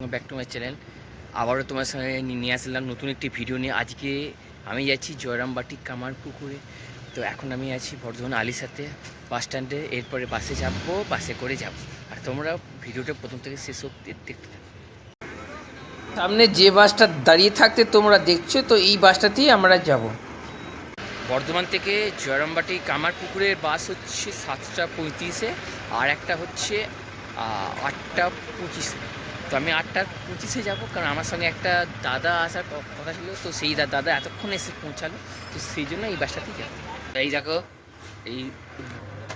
Back to my channel আবারও তোমার সঙ্গে নিয়ে আসলাম নতুন একটি ভিডিও নিয়ে। আজকে আমি যাচ্ছি জয়রামবাটি কামার পুকুরে তো এখন আমি আছি বর্ধমান আলিসাতে বাস স্ট্যান্ডে এরপরে বাসে যাব বাসে করে যাব। আর তোমরা ভিডিওটা প্রথম থেকে শেষ অব্দি দেখতে সামনে যে বাসটা দাঁড়িয়ে থাকতে তোমরা দেখছ, তো এই বাসটাতেই আমরা যাব। বর্ধমান থেকে জয়রামবাটি কামার পুকুরের বাস হচ্ছে সাতটা পঁয়ত্রিশে। আর একটা হচ্ছে আটটা পঁচিশে। তো আমি আটটা পঁচিশে যাব, কারণ আমার সঙ্গে একটা দাদা আসার কথা ছিল, তো সেই দাদা এতক্ষণ এসে পৌঁছালো, তো সেই জন্য এই বাসটাতেই যাব। এই দেখো, এই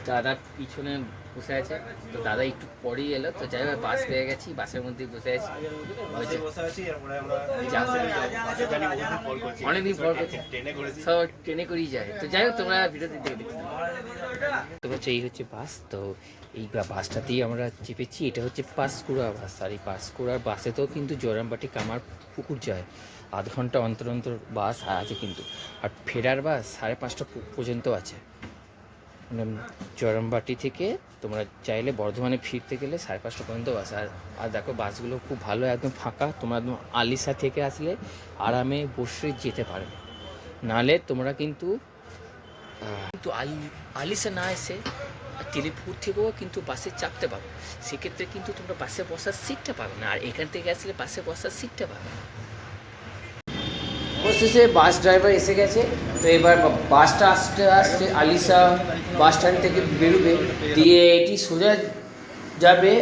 দাদা পিছনে বসে আছে তো দাদা একটু পরেই এলো তো যাই হোক বাস পেয়ে গেছি বাসের মধ্যেই বসে আছি। বাসে বসে। বাসে অনেকদিন পর করছি। সব ট্রেনে করেই যায়। তো যাই হোক তোমরা ভিডিওতে দেখে দেখতে তো হচ্ছে এই হচ্ছে বাস তো এই বাসটাতেই আমরা চেপেছি। এটা হচ্ছে পাঁশকুড়া বাস আর এই পাঁশকুড়ার বাসেতেও কিন্তু জয়রামবাটি কামার পুকুর যায়। আধ ঘণ্টা অন্তর অন্তর বাস আছে কিন্তু। আর ফেরার বাস সাড়ে পাঁচটা পর্যন্ত আছে। মানে জয়রামবাটি থেকে তোমরা চাইলে বর্ধমানে ফিরতে গেলে সাড়ে পাঁচটা পর্যন্ত বাস। আর আর দেখো, বাসগুলো খুব ভালো, একদম ফাঁকা। তোমরা একদম আলিসা থেকে আসলে আরামে বসে যেতে পারবে। নালে তোমরা কিন্তু কিন্তু আল- আলিসা না এসে তেলিপুর থেকেও কিন্তু বাসে চাপতে পারো সেক্ষেত্রে কিন্তু তোমরা বাসে বসার সিটটা পাবে না। আর এখান থেকে আসলে বাসে বসার সিটটা পাবে অবশেষে বাস ড্রাইভার এসে গেছে। তো এবার বাসটা আসতে আসতে আলিসা বাস স্ট্যান্ড থেকে বেরোবে। দিয়ে এটি সোজা যাবে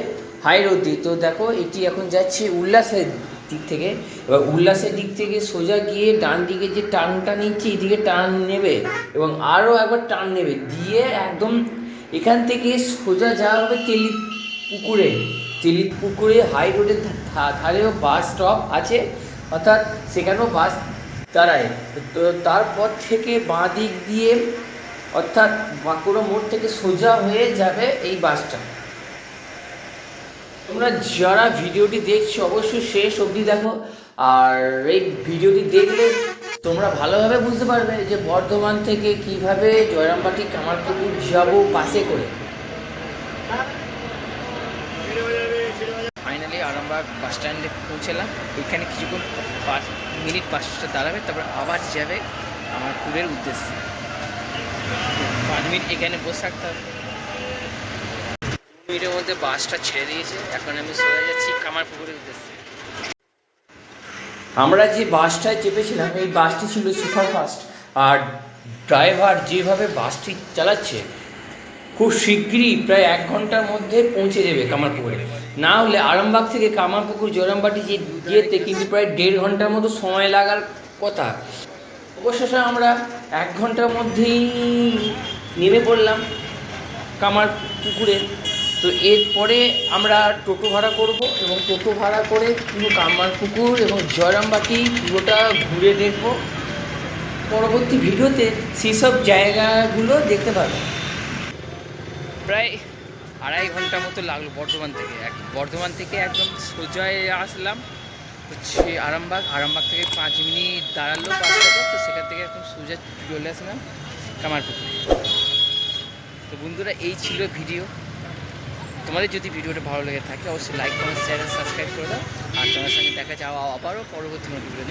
হাই রোড দিয়ে। তো দেখো, এটি এখন যাচ্ছে উল্লাসের দিক থেকে। এবার উল্লাসের দিক থেকে সোজা গিয়ে ডান দিকে যে টানটা নিচ্ছে, এদিকে টান নেবে এবং আরও একবার টান নেবে। দিয়ে একদম এখান থেকে সোজা যাওয়া হবে তেলি পুকুরে তেলি পুকুরে হাই রোডের ধারেও বাস স্টপ আছে। অর্থাৎ সেখানেও বাস দাঁড়ায় তো তারপর থেকে বাঁ দিক দিয়ে, অর্থাৎ বাঁকুড়া মোড় থেকে সোজা হয়ে যাবে এই বাসটা তোমরা যারা ভিডিওটি দেখছ, অবশ্যই শেষ অবধি দেখো। আর এই ভিডিওটি দেখলে তোমরা ভালোভাবে বুঝতে পারবে যে বর্ধমান থেকে কীভাবে জয়রামবাটি কামারপুকুর যাব বাসে করে। আরামবাগ বাস স্ট্যান্ডে পৌঁছালাম। এখানে কিছুক্ষণ পাঁচ মিনিট পাঁচটা দাঁড়াবে, তারপর আবার যাবে আমার ট্যুরের উদ্দেশ্যে। পাঁচ মিনিট এখানে বসে থাকতে হবে। মিনিটের মধ্যে বাসটা ছেড়ে দিয়েছে। এখন আমি সরে যাচ্ছি কামারপুকুরের উদ্দেশ্যে। আমরা যে বাসটায় চেপেছিলাম, এই বাসটি ছিল সুপারফাস্ট আর ড্রাইভার যেভাবে বাসটি চালাচ্ছে, খুব শিগগিরই প্রায় এক ঘণ্টার মধ্যে পৌঁছে যাবে কামারপুকুরে। না হলে আরামবাগ থেকে কামারপুকুর জোরামবাটি যে যেতে কিন্তু প্রায় দেড় ঘণ্টার মতো সময় লাগার কথা। অবশেষে আমরা এক ঘণ্টার মধ্যেই নেমে পড়লাম কামার পুকুরে তো এরপরে আমরা টোটো ভাড়া করব এবং টোটো ভাড়া করে পুরো কামার পুকুর এবং জয়রামবাটি পুরোটা ঘুরে দেখব। পরবর্তী ভিডিওতে সেই সব জায়গাগুলো দেখতে পাবে প্রায় আড়াই ঘণ্টা মতো লাগল বর্ধমান থেকে। এক বর্ধমান থেকে একদম সোজায় আসলাম। হচ্ছে আরামবাগ। আরামবাগ থেকে পাঁচ মিনিট দাঁড়াল বাসটাতে তো সেখান থেকে একদম সোজা চলে আসলাম কামারপুকুর তো বন্ধুরা, এই ছিল ভিডিও। তোমাদের যদি ভিডিওটা ভালো লেগে থাকে, অবশ্যই লাইক কমেন্ট শেয়ার সাবস্ক্রাইব করে দাও। আর তোমার সঙ্গে দেখা যাওয়া আবারও পরবর্তী ভিডিও